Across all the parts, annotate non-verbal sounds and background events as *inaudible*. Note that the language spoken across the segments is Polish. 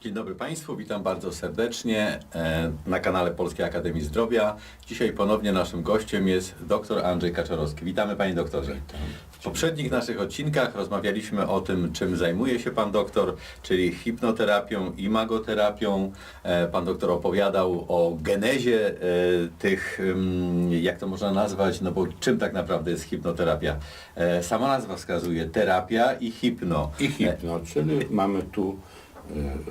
Dzień dobry Państwu, witam bardzo serdecznie e, na kanale Polskiej Akademii Zdrowia. Dzisiaj ponownie naszym gościem jest dr Andrzej Kaczorowski. Witamy Panie doktorze. W poprzednich naszych odcinkach rozmawialiśmy o tym, czym zajmuje się Pan doktor, czyli hipnoterapią, imagoterapią. E, Pan doktor opowiadał o genezie e, tych, mm, jak to można nazwać, no bo czym tak naprawdę jest hipnoterapia? Sama nazwa wskazuje terapia i hipno. I hipno, czyli mamy tu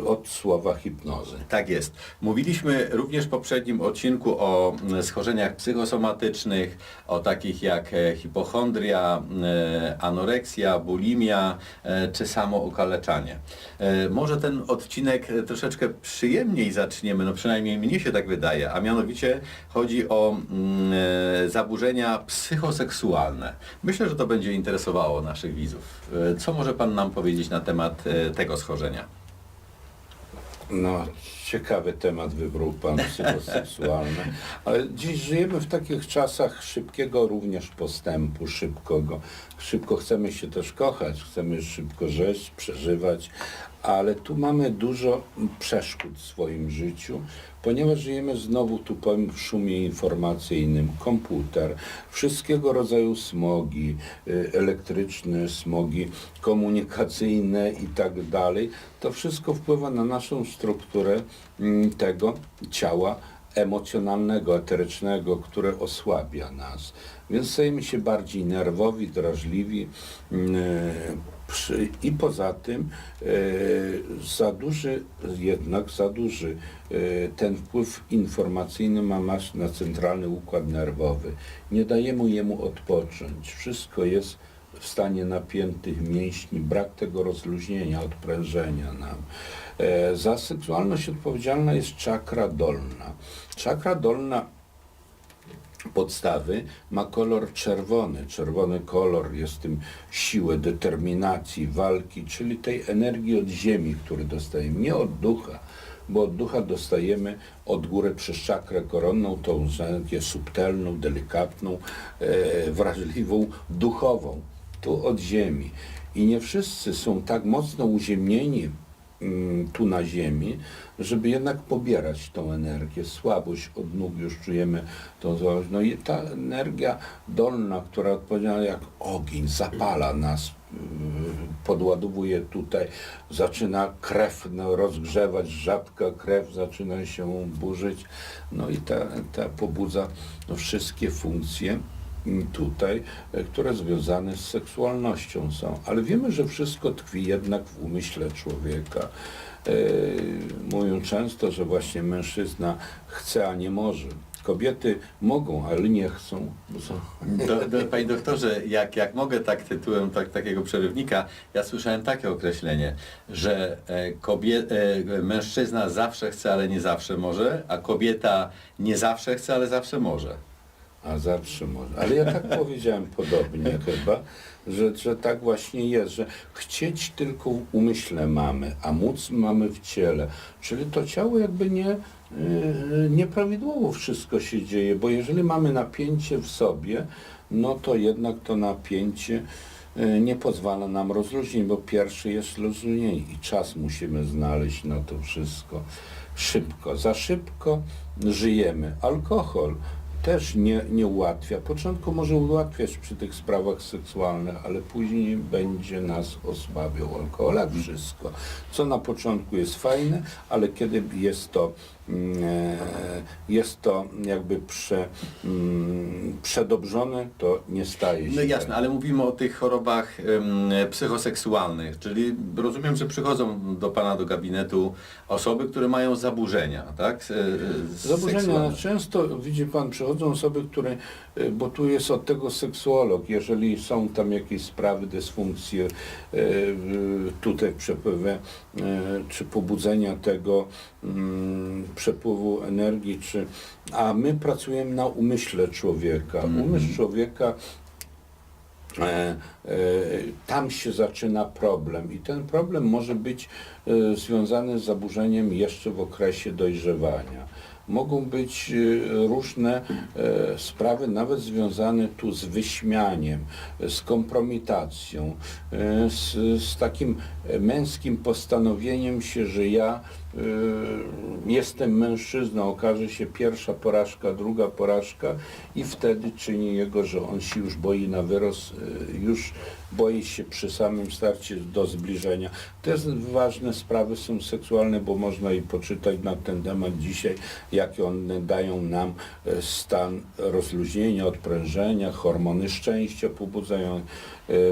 od słowa hipnozy. Tak jest. Mówiliśmy również w poprzednim odcinku o mm, schorzeniach psychosomatycznych, o takich jak e, hipochondria, e, anoreksja, bulimia e, czy samo okaleczanie. Może ten odcinek troszeczkę przyjemniej zaczniemy, no przynajmniej mnie się tak wydaje, a mianowicie chodzi o mm, zaburzenia psychoseksualne. Myślę, że to będzie interesowało naszych widzów. Co może Pan nam powiedzieć na temat tego schorzenia? No, ciekawy temat wybrał Pan psychoseksualny, ale dziś żyjemy w takich czasach szybkiego również postępu, szybkiego. Szybko chcemy się też kochać, chcemy szybko żyć, przeżywać, ale tu mamy dużo przeszkód w swoim życiu, ponieważ żyjemy znowu tu powiem w szumie informacyjnym, komputer, wszystkiego rodzaju smogi, y, elektryczne smogi, komunikacyjne i tak dalej. To wszystko wpływa na naszą strukturę tego ciała emocjonalnego, eterycznego, które osłabia nas. Więc stajemy się bardziej nerwowi, drażliwi mm, i poza tym e, za duży, jednak za duży e, ten wpływ informacyjny ma nasz na centralny układ nerwowy. Nie dajemy jemu odpocząć. Wszystko jest w stanie napiętych mięśni, brak tego rozluźnienia, odprężenia nam. E, za seksualność odpowiedzialna jest czakra dolna. Czakra dolna podstawy ma kolor czerwony. Czerwony kolor jest tym siłę determinacji, walki, czyli tej energii od ziemi, który dostajemy, nie od ducha, bo od ducha dostajemy od góry przez czakrę koronną tą energię subtelną, delikatną, e, wrażliwą, duchową, tu od ziemi. I nie wszyscy są tak mocno uziemnieni mm, tu na ziemi, żeby jednak pobierać tą energię. Słabość od nóg już czujemy tą słabość. No i ta energia dolna, która odpowiedzialna jak ogień, zapala nas, yy, podładowuje tutaj, zaczyna krew no, rozgrzewać, rzadka krew zaczyna się burzyć, no i ta, ta pobudza no, wszystkie funkcje tutaj, e, które związane z seksualnością są. Ale wiemy, że wszystko tkwi jednak w umyśle człowieka. E, mówią często, że właśnie mężczyzna chce, a nie może. Kobiety mogą, ale nie chcą. Do, do, panie doktorze, jak, jak mogę tak tytułem tak, takiego przerywnika, ja słyszałem takie określenie, że e, kobie, e, mężczyzna zawsze chce, ale nie zawsze może, a kobieta nie zawsze chce, ale zawsze może. A zawsze może. Ale ja tak powiedziałem podobnie *laughs* chyba, że, że tak właśnie jest, że chcieć tylko w umyśle mamy, a móc mamy w ciele. Czyli to ciało jakby nie, yy, nieprawidłowo wszystko się dzieje, bo jeżeli mamy napięcie w sobie, no to jednak to napięcie yy, nie pozwala nam rozluźnić, bo pierwszy jest rozluźnienie i czas musimy znaleźć na to wszystko. Szybko, za szybko żyjemy. Alkohol też nie, nie ułatwia. Początku może ułatwiać przy tych sprawach seksualnych, ale później będzie nas osłabiał alkohol, jak wszystko. Co na początku jest fajne, ale kiedy jest to, mm, e, jest to jakby prze, mm, przedobrzone, to nie staje się. No jasne, tak. ale mówimy o tych chorobach em, psychoseksualnych, czyli rozumiem, że przychodzą do Pana do gabinetu osoby, które mają zaburzenia, tak? E, e, Zaburzenia seksualne. często, widzi Pan, przychodzą osoby, które, y, bo tu jest od tego seksuolog, jeżeli są tam jakieś sprawy, dysfunkcje, y, y, tutaj przepływy, y, czy pobudzenia tego mm, przepływu energii, a my pracujemy na umyśle człowieka. Umysł człowieka E, e, tam się zaczyna problem i ten problem może być e, związany z zaburzeniem jeszcze w okresie dojrzewania. mogą być e, różne e, sprawy, nawet związane tu z wyśmianiem, z kompromitacją, e, z, z takim męskim postanowieniem się, że ja jestem mężczyzną, okaże się pierwsza porażka, druga porażka i wtedy czyni jego, że on się już boi na wyrost, e, już boi się przy samym starcie do zbliżenia. Te ważne sprawy są seksualne, bo można i poczytać na ten temat dzisiaj, jakie one dają nam e, stan rozluźnienia, odprężenia, hormony szczęścia pobudzają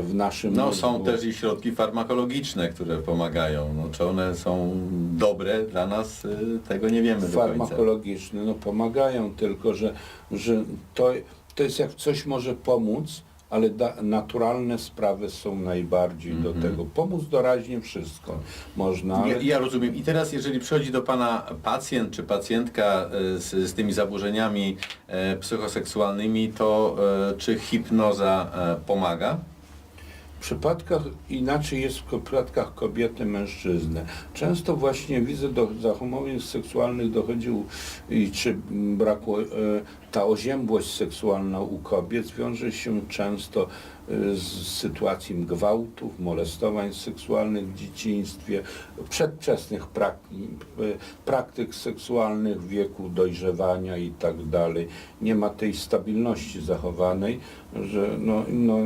w naszym No mózgu. są też i środki farmakologiczne, które pomagają. No, czy one są dobre dla nas, y, tego nie wiemy do końca. farmakologiczne, no pomagają, tylko że, że to, to jest jak coś może pomóc, ale da, naturalne sprawy są najbardziej do tego. Pomóc doraźnie wszystko można, ale Ja, ja rozumiem. I teraz, jeżeli przychodzi do Pana pacjent czy pacjentka e, z, z tymi zaburzeniami e, psychoseksualnymi, to e, czy hipnoza e, pomaga? Przypadkach inaczej jest w przypadkach kobiety, mężczyzny. Często właśnie widzę do zachowań seksualnych dochodzi u- i czy brakło, e, ta oziębłość seksualna u kobiet wiąże się często e, z sytuacji gwałtów, molestowań seksualnych w dzieciństwie, przedwczesnych prak, praktyk seksualnych w wieku dojrzewania i tak dalej. Nie ma tej stabilności zachowanej, że no, no,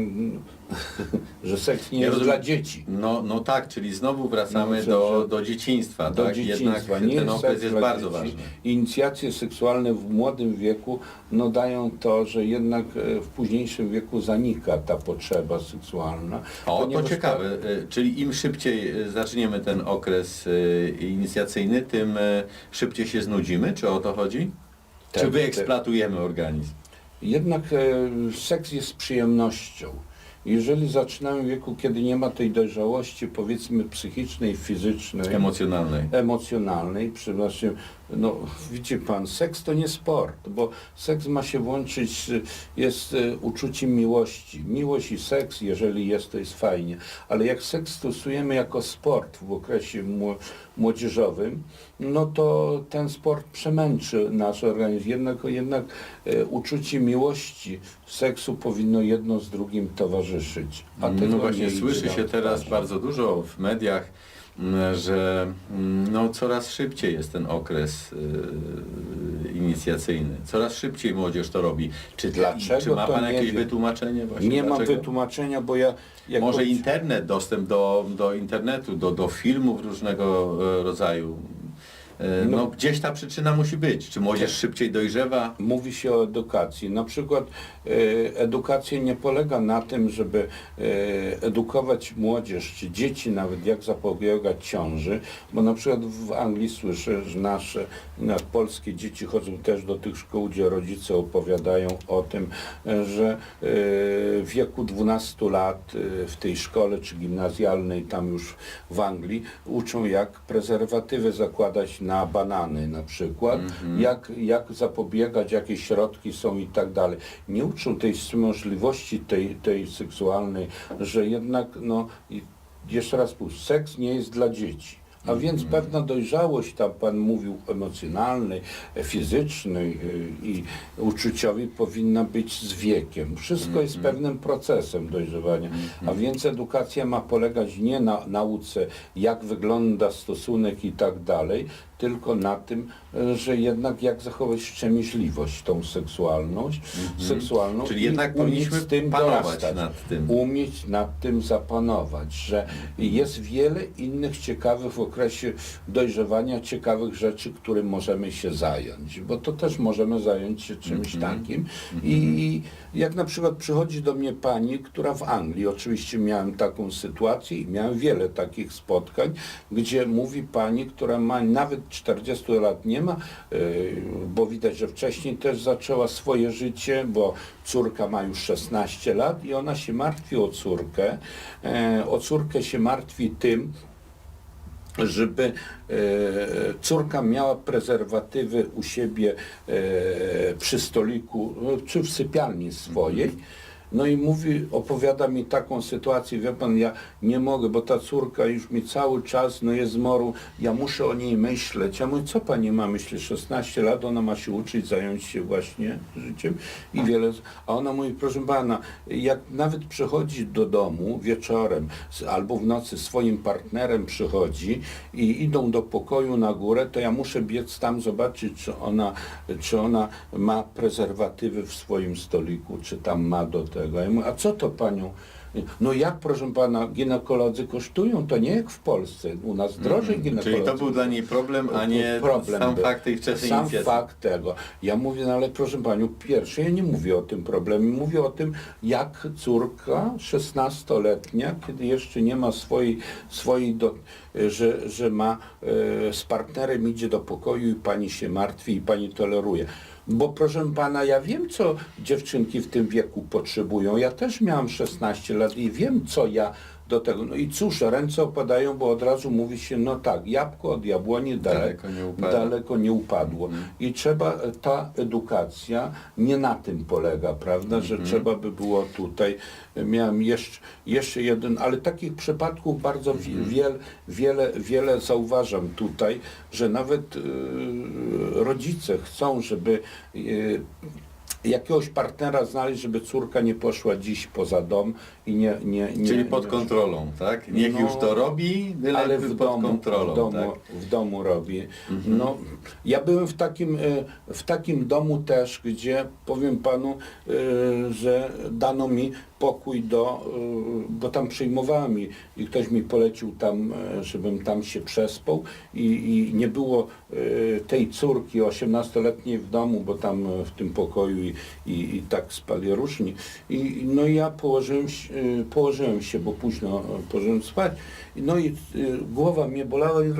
*laughs* że seks nie jest rozumiem. dla dzieci. No, no tak, czyli znowu wracamy No, do, do dzieciństwa, Do tak? dzieciństwa. Jednak nie ten okres jest bardzo dzieci. ważny. Inicjacje seksualne w młodym wieku no, dają to, że jednak e, w późniejszym wieku zanika ta potrzeba seksualna. O, to ciekawe. E, Czyli im szybciej e, zaczniemy ten okres inicjacyjny, tym szybciej się znudzimy? Czy o to chodzi? Tak, Czy tak. wyeksploatujemy organizm? Jednak seks jest przyjemnością. Jeżeli zaczynamy w wieku, kiedy nie ma tej dojrzałości, powiedzmy psychicznej, fizycznej, Emocjonalnej. emocjonalnej, przepraszam, no widzi pan, seks to nie sport, bo seks ma się łączyć, z- jest e, uczuciem miłości. Miłość i seks, jeżeli jest, to jest fajnie, ale jak seks stosujemy jako sport w okresie mło- młodzieżowym, no to ten sport przemęczy nasz organizm. Jednak, jednak e, uczucie miłości seksu powinno jedno z drugim towarzyszyć. A tego No nie właśnie idzie słyszy się teraz bardzo dużo w mediach, że m, no, coraz szybciej jest ten okres y, inicjacyjny. Coraz szybciej młodzież to robi. Czy, Dlaczego czy ma to Pan nie jakieś wiem. wytłumaczenie właśnie? Nie mam dlaczego? wytłumaczenia, bo ja... jako- Może internet, dostęp do, do internetu, do, do filmów różnego e, rodzaju. E, No, No. gdzieś ta przyczyna musi być. Czy młodzież szybciej dojrzewa? Mówi się o edukacji. Na przykład e, edukacja nie polega na tym, żeby e, edukować młodzież, czy dzieci nawet, jak zapobiegać ciąży, bo na przykład w Anglii słyszę, że nasze, na polskie dzieci chodzą też do tych szkół, gdzie rodzice opowiadają o tym, że w wieku 12 lat w tej szkole, czy gimnazjalnej, tam już w Anglii, uczą jak prezerwatywy zakładać na banany na przykład, jak, jak zapobiegać, jakie środki są i tak dalej. Nie uczą tej możliwości tej, tej seksualnej, że jednak, no, jeszcze raz powiem, seks nie jest dla dzieci. A więc pewna dojrzałość, tam Pan mówił, emocjonalnej, fizycznej y, i uczuciowej powinna być z wiekiem. Wszystko jest pewnym procesem dojrzewania. A więc edukacja ma polegać nie na nauce, jak wygląda stosunek i tak dalej, tylko na tym, e, że jednak jak zachować wstrzemięźliwość, tą seksualność, seksualną Czyli jednak powinniśmy z tym panować dorastać nad tym. umieć nad tym zapanować, że jest wiele innych ciekawych w okresie dojrzewania, ciekawych rzeczy, którym możemy się zająć, bo to też możemy zająć się czymś takim. I jak na przykład przychodzi do mnie pani, która w Anglii, oczywiście miałem taką sytuację i miałem wiele takich spotkań, gdzie mówi pani, która ma nawet 40 lat nie ma, yy, bo widać, że wcześniej też zaczęła swoje życie, bo córka ma już 16 lat i ona się martwi o córkę. E, o córkę się martwi tym, żeby e, córka miała prezerwatywy u siebie e, przy stoliku, czy w sypialni swojej. No i mówi, opowiada mi taką sytuację, wie pan, ja nie mogę, bo ta córka już mi cały czas no jest moru, ja muszę o niej myśleć. Ja mówię, co pani ma myśleć? 16 lat, ona ma się uczyć, zająć się właśnie życiem i wiele. A ona mówi, proszę pana, jak nawet przychodzi do domu wieczorem albo w nocy swoim partnerem przychodzi i idą do pokoju na górę, to ja muszę biec tam zobaczyć, czy ona, czy ona ma prezerwatywy w swoim stoliku, czy tam ma do tego. Ja mówię, a co to panią? No jak, proszę pana, ginekolodzy kosztują? To nie jak w Polsce. U nas drożej ginekolodzy. Mhm. Czyli to był dla niej problem, a nie Problem sam był. fakt tej wczesnej Sam inicjatywy. fakt tego. Ja mówię, no ale proszę panią, pierwsze, ja nie mówię o tym problemie, mówię o tym, jak córka 16-letnia, kiedy jeszcze nie ma swojej, swojej do, że, że ma e, z partnerem idzie do pokoju i pani się martwi i pani toleruje. Bo proszę pana, ja wiem, co dziewczynki w tym wieku potrzebują. Ja też miałam 16 lat i wiem, co ja do tego. No i cóż, ręce opadają, bo od razu mówi się, no tak, jabłko od jabłoni daleko, Daleko nie upadło. daleko nie upadło. I trzeba, ta edukacja nie na tym polega, prawda, że trzeba by było tutaj, miałem jeszcze, jeszcze jeden, ale takich przypadków bardzo wi- wiel, wiele, wiele zauważam tutaj, że nawet y, rodzice chcą, żeby y, jakiegoś partnera znaleźć, żeby córka nie poszła dziś poza dom i nie... nie, nie Czyli pod kontrolą, tak? Niech No, już to robi, ale w pod domu, kontrolą, w domu, tak? Mhm. w domu robi. No, ja byłem w takim, e, w takim domu też, gdzie powiem panu, e, że dano mi pokój do, e, bo tam przyjmowałem i, i ktoś mi polecił tam, e, żebym tam się przespał i, i nie było e, tej córki 18-letniej w domu, bo tam e, w tym pokoju i, i, i tak spali różni. I no i ja położyłem, położyłem się, bo późno położyłem spać. No i y, głowa mnie bolała i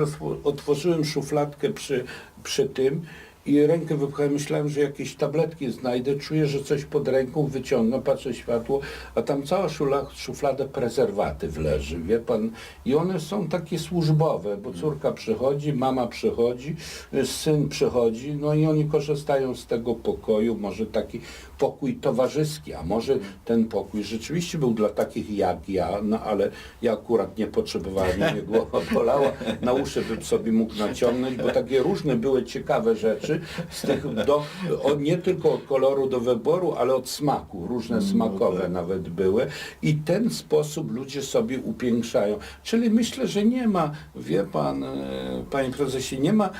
otworzyłem szufladkę przy, przy tym i rękę wypchałem. Myślałem, że jakieś tabletki znajdę. Czuję, że coś pod ręką wyciągnę, patrzę światło, a tam cała szula, szuflada prezerwatyw leży, wie pan. I one są takie służbowe, bo córka przychodzi, mama przychodzi, y, syn przychodzi, no i oni korzystają z tego pokoju, może taki pokój towarzyski, a może ten pokój rzeczywiście był dla takich jak ja, no ale ja akurat nie potrzebowałem, mnie głowa *laughs* bolała, na uszy bym sobie mógł naciągnąć, bo takie różne były ciekawe rzeczy, z tych do, od, nie tylko od koloru do wyboru, ale od smaku, różne smakowe nawet były i ten sposób ludzie sobie upiększają. Czyli myślę, że nie ma, wie pan, e, panie prezesie, nie ma, e,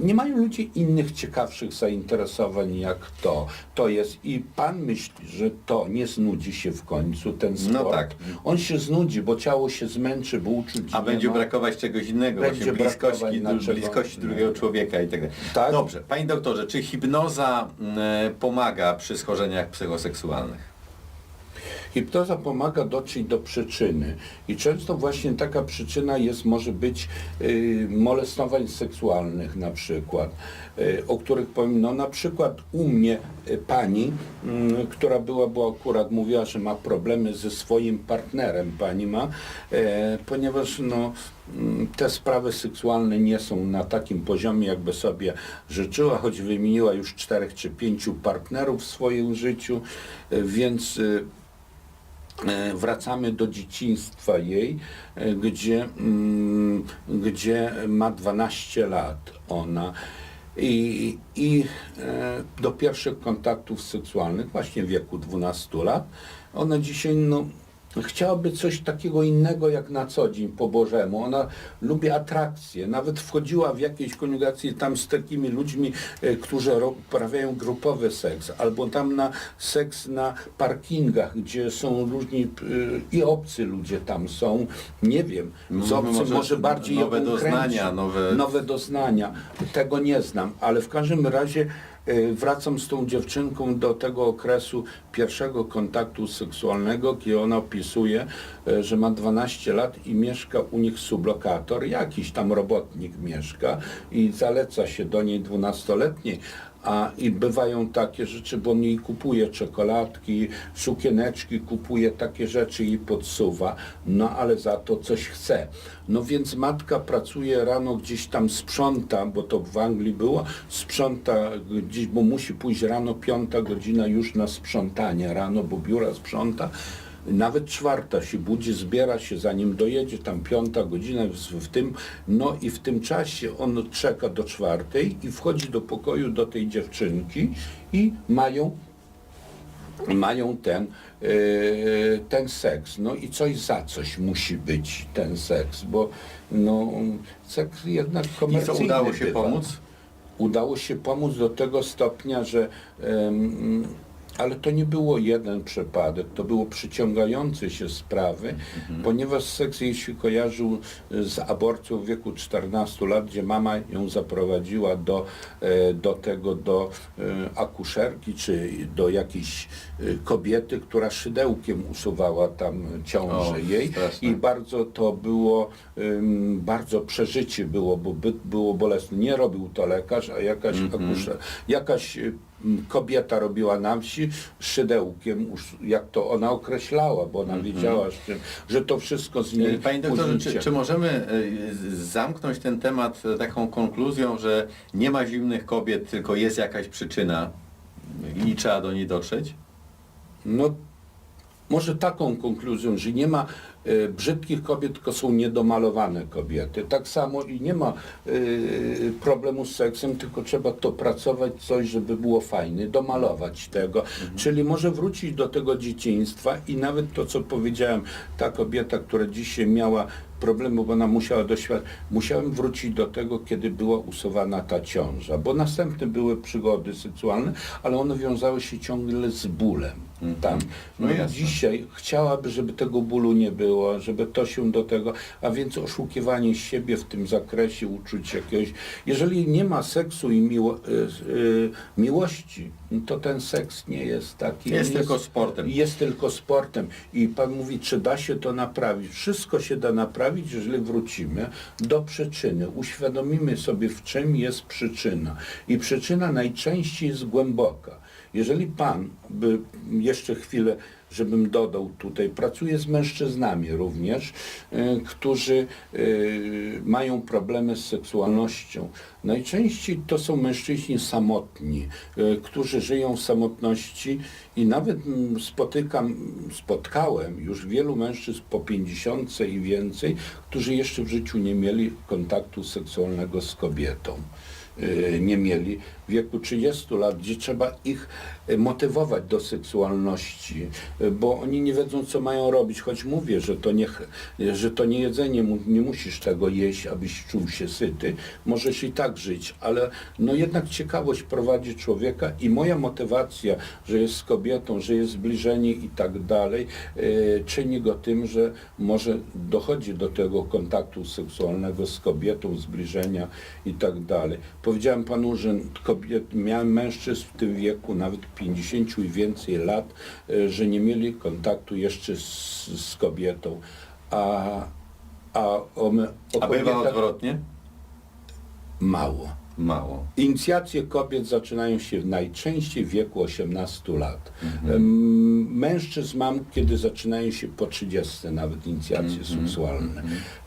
nie mają ludzie innych ciekawszych zainteresowań jak to. To jest i pan myśli, że to nie znudzi się w końcu, ten sport. No tak. On się znudzi, bo ciało się zmęczy, bo uczuć A nie będzie ma. brakować czegoś innego, Będzie właśnie bliskości, czego bliskości drugiego człowieka i tak dalej. Tak. Dobrze, panie doktorze, czy hipnoza mm, pomaga przy schorzeniach psychoseksualnych? Hipnoza pomaga dotrzeć do przyczyny. I często właśnie taka przyczyna jest, może być y, molestowań seksualnych na przykład, y, o których powiem, no na przykład u mnie y, pani, y, która była, bo akurat mówiła, że ma problemy ze swoim partnerem, pani ma, e, ponieważ no mm, te sprawy seksualne nie są na takim poziomie, jakby sobie życzyła, choć wymieniła już czterech czy pięciu partnerów w swoim życiu, więc y, wracamy do dzieciństwa jej, e, gdzie, mm, gdzie ma 12 lat ona. I, i e, do pierwszych kontaktów seksualnych, właśnie w wieku 12 lat, ona dzisiaj no, chciałaby coś takiego innego jak na co dzień po Bożemu. Ona lubi atrakcje. Nawet wchodziła w jakieś koniugacje tam z takimi ludźmi, e, którzy uprawiają grupowy seks, albo tam na seks na parkingach, gdzie są różni e, i obcy ludzie tam są. Nie wiem, z Mówimy obcym może może bardziej nowe doznania, nowe- nowe doznania. Tego nie znam, ale w każdym razie wracam z tą dziewczynką do tego okresu pierwszego kontaktu seksualnego, kiedy ona opisuje, e, że ma 12 lat i mieszka u nich sublokator, jakiś tam robotnik mieszka i zaleca się do niej 12-letniej, A i bywają takie rzeczy, bo on jej kupuje czekoladki, sukieneczki, kupuje takie rzeczy i podsuwa, no ale za to coś chce. No więc matka pracuje rano gdzieś tam sprząta, bo to w Anglii było, sprząta gdzieś, bo musi pójść rano, piąta godzina już na sprzątanie rano, bo biura sprząta. Nawet czwarta się budzi, zbiera się zanim dojedzie, tam piąta godzina w, w tym, no i w tym czasie on czeka do czwartej i wchodzi do pokoju do tej dziewczynki i mają mają ten, e, ten seks. No i coś za coś musi być ten seks, bo no, seks jednak I co komercyjny udało się bywa. pomóc? Udało się pomóc do tego stopnia, że em, ale to nie było jeden przypadek, to było przyciągające się sprawy, ponieważ seks jej się kojarzył z aborcją w wieku 14 lat, gdzie mama ją zaprowadziła do, e, do tego, do e, akuszerki, czy do jakiejś e, kobiety, która szydełkiem usuwała tam ciążę O, jej straszne. i bardzo to było, bardzo przeżycie było, bo by, było bolesne. Nie robił to lekarz, a jakaś akuszer, jakaś y, kobieta robiła na wsi szydełkiem, jak to ona określała, bo ona wiedziała, że, że to wszystko z niej Panie doktorze, czy, czy możemy e, zamknąć ten temat e, taką konkluzją, że nie ma zimnych kobiet, tylko jest jakaś przyczyna i trzeba do niej dotrzeć? No, może taką konkluzją, że nie ma e, brzydkich kobiet, tylko są niedomalowane kobiety. Tak samo i nie ma e, problemu z seksem, tylko trzeba to pracować, coś, żeby było fajne, domalować tego. Czyli może wrócić do tego dzieciństwa i nawet to, co powiedziałem, ta kobieta, która dzisiaj miała problemu, bo ona musiała doświadczyć. Musiałem wrócić do tego, kiedy była usuwana ta ciąża, bo następne były przygody seksualne, ale one wiązały się ciągle z bólem. Tam. No No, i jasne. dzisiaj chciałaby, żeby tego bólu nie było, żeby to się do tego, a więc oszukiwanie siebie w tym zakresie, uczuć jakiegoś. Jeżeli nie ma seksu i miło, y, y, miłości, to ten seks nie jest taki. Jest on tylko sportem. Jest tylko sportem. I pan mówi, czy da się to naprawić? Wszystko się da naprawić, jeżeli wrócimy do przyczyny. Uświadomimy sobie, w czym jest przyczyna. I przyczyna najczęściej jest głęboka. Jeżeli pan by jeszcze chwilę, żebym dodał tutaj, pracuje z mężczyznami również, y, którzy y, mają problemy z seksualnością. Najczęściej to są mężczyźni samotni, y, którzy żyją w samotności i nawet mm, spotykam, spotkałem już wielu mężczyzn po 50 i więcej, którzy jeszcze w życiu nie mieli kontaktu seksualnego z kobietą nie mieli. W wieku 30 lat, gdzie trzeba ich y, motywować do seksualności, y, bo oni nie wiedzą, co mają robić, choć mówię, że to nie, że to nie jedzenie, nie musisz tego jeść, abyś czuł się syty, możesz i tak żyć, ale no jednak ciekawość prowadzi człowieka i moja motywacja, że jest z kobietą, że jest zbliżenie i tak dalej, y, czyni go tym, że może dochodzi do tego kontaktu seksualnego z kobietą, zbliżenia i tak dalej. Powiedziałem panu, że kobiet, miałem mężczyzn w tym wieku, nawet 50 i więcej lat, y, że nie mieli kontaktu jeszcze z, z kobietą, a, a o, o A bywa kobietach odwrotnie? mało. Mało. Inicjacje kobiet zaczynają się najczęściej w wieku 18 lat. Mhm. Em, Mężczyzn mam, kiedy zaczynają się po 30 nawet inicjacje Mhm. seksualne.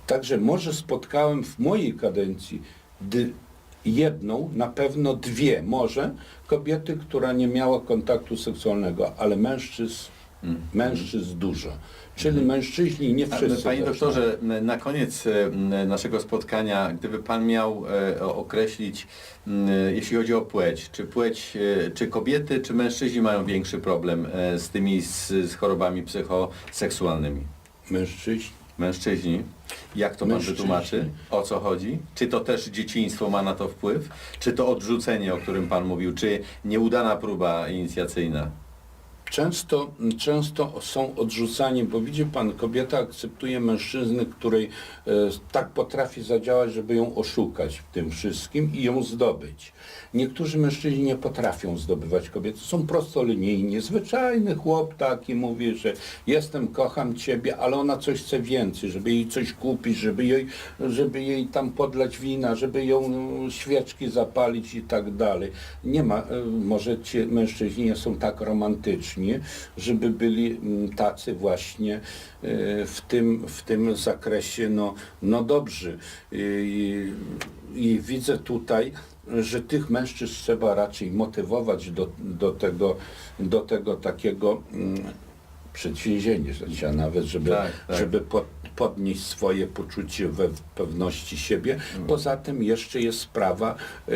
Także może spotkałem w mojej kadencji dy, jedną, na pewno dwie może kobiety, która nie miała kontaktu seksualnego, ale mężczyzn, mężczyzn dużo. Czyli mężczyźni nie Mhm. A, wszyscy. Panie doktorze, na koniec naszego spotkania, gdyby Pan miał e, określić, jeśli chodzi o płeć, czy płeć, e, czy kobiety, czy mężczyźni mają większy problem e, z tymi z, z chorobami psychoseksualnymi? Mężczyźni. Mężczyźni. Jak to Pan Mężczyźni. wytłumaczy? O co chodzi? Czy to też dzieciństwo ma na to wpływ? Czy to odrzucenie, o którym Pan mówił? Czy nieudana próba inicjacyjna? Często, często są odrzucani, bo widzi pan, kobieta akceptuje mężczyznę, której e, tak potrafi zadziałać, żeby ją oszukać w tym wszystkim i ją zdobyć. Niektórzy mężczyźni nie potrafią zdobywać kobiety, są prostolinijni, zwyczajny chłop taki mówi, że jestem, kocham ciebie, ale ona coś chce więcej, żeby jej coś kupić, żeby jej, żeby jej tam podlać wina, żeby ją no, świeczki zapalić i tak dalej. Nie ma, e, może ci mężczyźni nie są tak romantyczni, żeby byli mm, tacy właśnie e, w tym, w tym zakresie, no, no dobrzy. I, I widzę tutaj, że tych mężczyzn trzeba raczej motywować do, do, tego, do tego takiego mm, przedsięwzięcia nawet, żeby, Tak, tak. żeby pod, podnieść swoje poczucie we pewności siebie. Poza tym jeszcze jest sprawa e,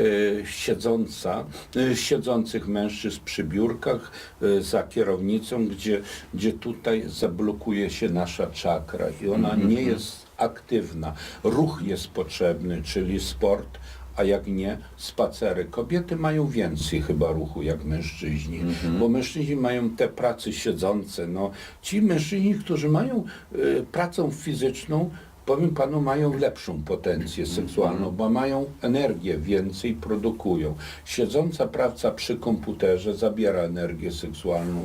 siedząca, e, siedzących mężczyzn przy biurkach e, za kierownicą, gdzie, gdzie tutaj zablokuje się nasza czakra i ona nie jest aktywna. Ruch jest potrzebny, czyli sport, a jak nie, spacery. Kobiety mają więcej chyba ruchu jak mężczyźni, bo mężczyźni mają te prace siedzące. No, ci mężczyźni, którzy mają y, pracę fizyczną, powiem panu, mają lepszą potencję seksualną, bo mają energię więcej, produkują. Siedząca praca przy komputerze zabiera energię seksualną.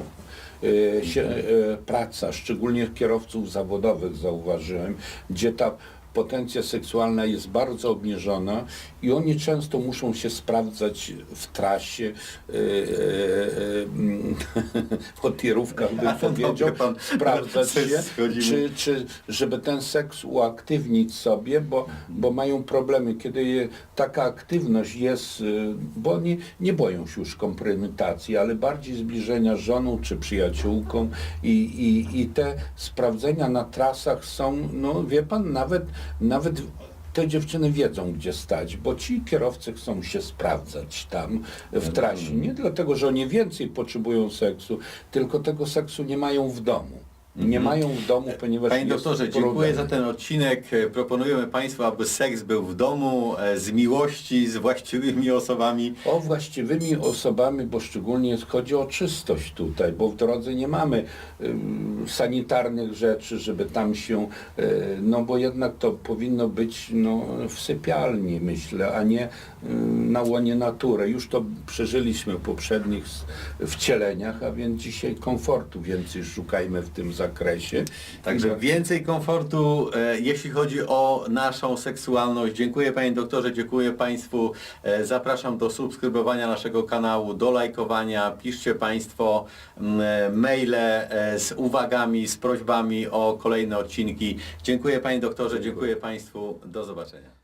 Y, się, y, praca, szczególnie kierowców zawodowych zauważyłem, gdzie ta potencja seksualna jest bardzo obniżona i oni często muszą się sprawdzać w trasie, yy, yy, po tirówkach bym powiedział, pan. sprawdzać *laughs* się, czy, czy żeby ten seks uaktywnić sobie, bo, bo mają problemy. Kiedy je, taka aktywność jest, y, bo oni nie boją się już kompromitacji, ale bardziej zbliżenia żoną czy przyjaciółką i, i, i te sprawdzenia na trasach są, no wie pan, nawet, nawet te dziewczyny wiedzą, gdzie stać, bo ci kierowcy chcą się sprawdzać tam w trasie. Nie dlatego, że oni więcej potrzebują seksu, tylko tego seksu nie mają w domu. Nie mają w domu, ponieważ Panie jest doktorze, dziękuję problem. za ten odcinek. E, Proponujemy Państwu, aby seks był w domu, e, z miłości, z właściwymi osobami. O właściwymi osobami, bo szczególnie chodzi o czystość tutaj, bo w drodze nie mamy ym, sanitarnych rzeczy, żeby tam się, y, no bo jednak to powinno być no, w sypialni, myślę, a nie ym, na łonie natury. Już to przeżyliśmy w poprzednich wcieleniach, a więc dzisiaj komfortu więcej szukajmy w tym zakresie. Także więcej komfortu, e, jeśli chodzi o naszą seksualność. Dziękuję Panie doktorze, dziękuję Państwu. E, zapraszam do subskrybowania naszego kanału, do lajkowania. Piszcie Państwo mm, e, maile e, z uwagami, z prośbami o kolejne odcinki. Dziękuję Panie doktorze, dziękuję Państwu. Do zobaczenia.